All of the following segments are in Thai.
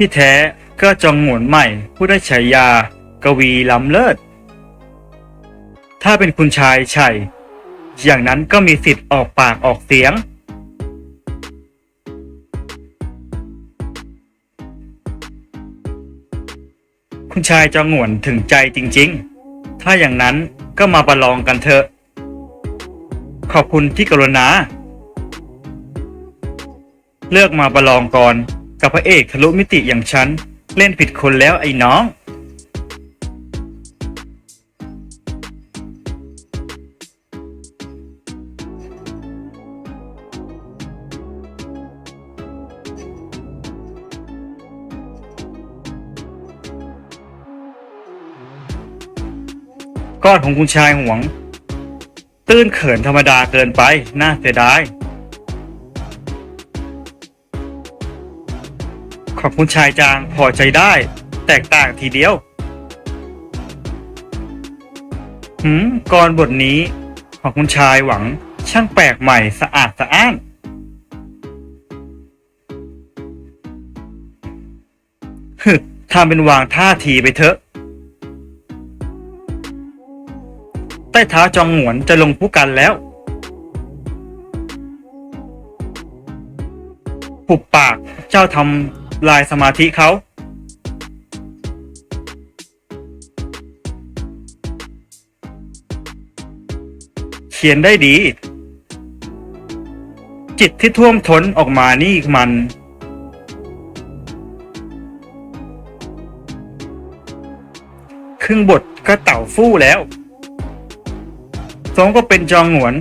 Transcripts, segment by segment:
ที่แท้ก็จองหวนใหม่ผู้ได้ฉายา กวีล้ำเลิศ ถ้าเป็นคุณชายไฉอย่างนั้นก็มีสิทธิ์ออกปากออกเสียง คุณชายจองหวนถึงใจจริง ๆ ถ้าอย่างนั้นก็มาประลองกันเถอะ ขอบคุณที่กรุณา เลือกมาประลองก่อน กับพระเอกทะลุมิติอย่างฉัน เล่นผิดคนแล้วไอ้น้อง ก้อนของคุณชายหวง ตื้นเขินธรรมดาเกินไป น่าเสียดาย ขอบคุณชายจางพอใจได้ แตกต่างทีเดียว หืมกรบทนี้ของคุณชายหวังช่างแปลกใหม่สะอาดสะอ้าน ฮึทำเป็นวางท่าทีไปเถอะ ใต้เท้าจองหวนจะลงผู้กันแล้ว ปุบปากเจ้าทำ ลายสมาธิเขาเขียนได้ดี จิตที่ท่วมท้นออกมานี่มัน ครึ่งบทก็เต่าฟู่แล้วสองก็เป็นจองหงวนึ่ง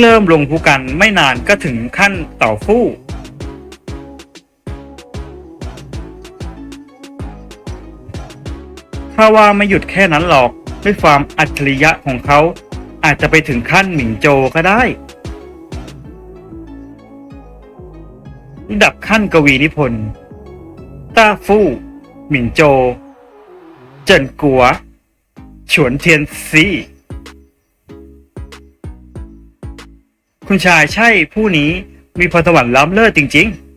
เริ่มลงภูกันไม่นานก็ถึงขั้นเต่าฟู่ ถ้าว่าไม่หยุดแค่นั้นหรอก ด้วยความอัจฉริยะของเขา อาจจะไปถึงขั้นหมิงโจก็ได้ระดับขั้นกวีนิพนธ์ต้าฟู่หมิงโจ เจินกัว ฉวนเทียนซีคุณชายใช่ผู้นี้มีพรสวรรค์ล้ำเลิศจริง ๆ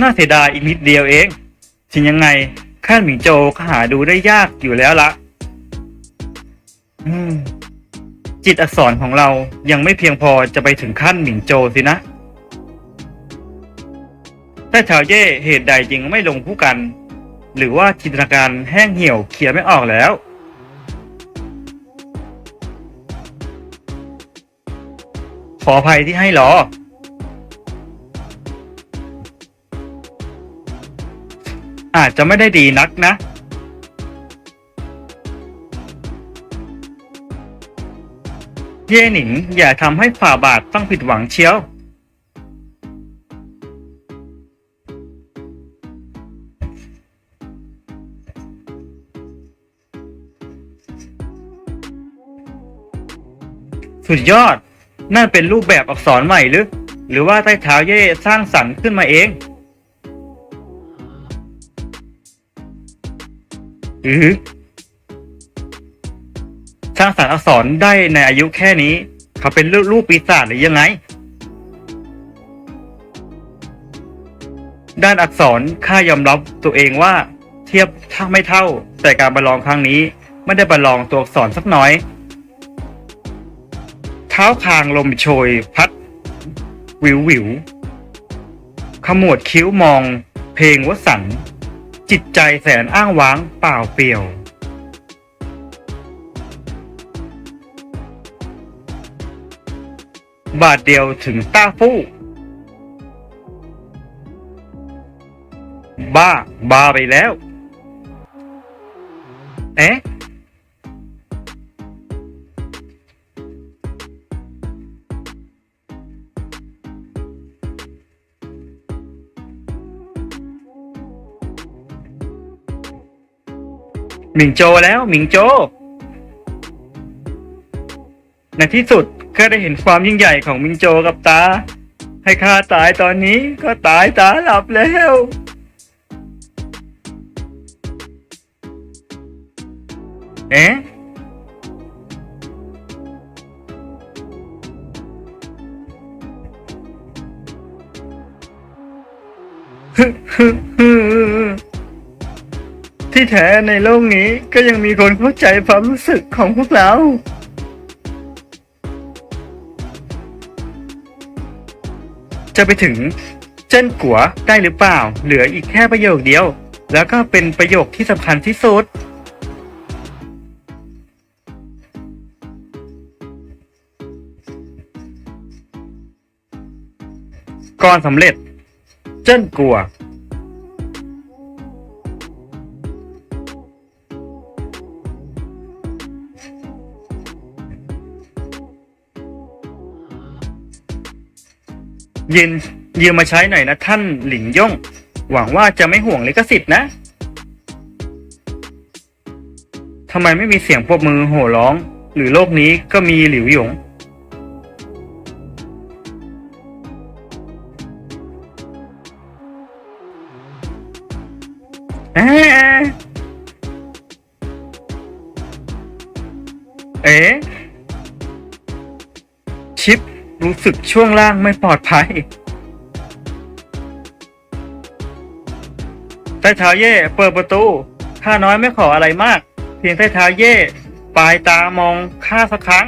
น่าเสียดายอีกนิดเดียวเอง ถึงยังไงขั้นหมิงโจก็หาดูได้ยากอยู่แล้วละจิตอักษรของเรายังไม่เพียงพอจะไปถึงขั้นหมิงโจสินะแต่ชาวเย่เหตุใดจึงไม่ลงผู้กัน หรือว่าจินตนาการแห้งเหี่ยวเขียไม่ออกแล้วขออภัยที่ให้รอ อาจจะไม่ได้ดีนักนะ เย่หนิงอย่าทำให้ฝ่าบาทต้องผิดหวังเชียว สุดยอด นั่นเป็นรูปแบบอักษรใหม่หรือ หรือว่าใต้เท้าเย่สร้างสรรค์ขึ้นมาเอง อือ สร้างสรรค์อักษรได้ในอายุแค่นี้ เขาเป็นลูกปีศาจหรือยังไง ด้านอักษรข้ายอมรับตัวเองว่า เทียบถ้าไม่เท่า แต่การประลองครั้งนี้ ไม่ได้ประลองตัวอักษรสักน้อย เท้าคางลมโชยพัด วิววิวขมวดคิ้วมอง เพลงวสันต์ จิตใจแสนอ้างว้างเปล่าเปลี่ยว บาทเดียวถึงต้าฟู่บ้า บ้าไปแล้ว เอ๊ะ หมิงโจแล้วหมิงโจ ในที่สุดก็ได้เห็นความยิ่งใหญ่ของมิงโจกับตา ให้ข้าตายตอนนี้ก็ตายตาหลับแล้วเอ๊ะฮึฮึฮึ ที่แท้ในโลกนี้ก็ยังมีคนเข้าใจความรู้สึกของพวกเรา จะไปถึงเจิ้นกัวได้หรือเปล่า เหลืออีกแค่ประโยคเดียว แล้วก็เป็นประโยคที่สำคัญที่สุดก่อนสำเร็จ เจิ้นกัว ยืนยืมมาใช้หน่อยนะท่านหลินย่ง หวังว่าจะไม่ห่วงลิขสิทธิ์นะทำไมไม่มีเสียงปรบมือโห่ร้อง หรือโลกนี้ก็มีหลิวหยง เอ๊ะเอ๊ะ รู้สึกช่วงล่างไม่ปลอดภัยใต้เท้าเย่เปิดประตูข้าน้อยไม่ขออะไรมาก เพียงใต้เท้าเย่ปลายตามองข้าสักครั้ง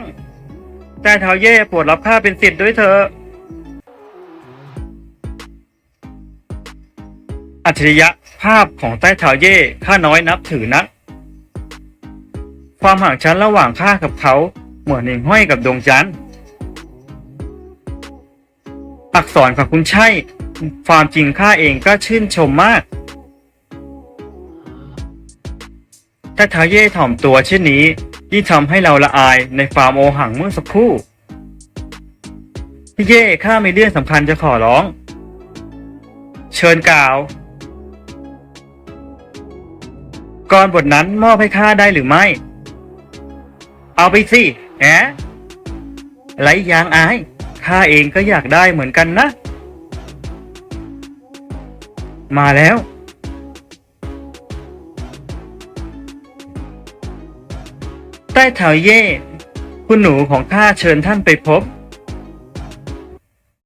ใต้เท้าเย่โปรดรับข้าเป็นสิทธิ์ด้วยเถอะอัจฉริยะภาพของใต้เท้าเย่ข้าน้อยนับถือนัก ความห่างชั้นระหว่างข้ากับเขาเหมือนหิ่งห้อยกับดวงจันทร์ อักษรของคุณใช่ ความจริงข้าเองก็ชื่นชมมากแต่ทาเย่ถ่อมตัวเช่นนี้ยิ่งทำให้เราละอายในฟามโอหังเมื่อสักครู่ พี่เย่ข้ามีเรื่องสำคัญจะขอร้อง เชิญกล่าวก่อนบทนั้นมอบให้ข้าได้หรือไม่ เอาไปสิแหมไรยางอาย ข้าเองก็อยากได้เหมือนกันนะ มาแล้ว ใต้เถาเย่ คุณหนูของข้าเชิญท่านไปพบ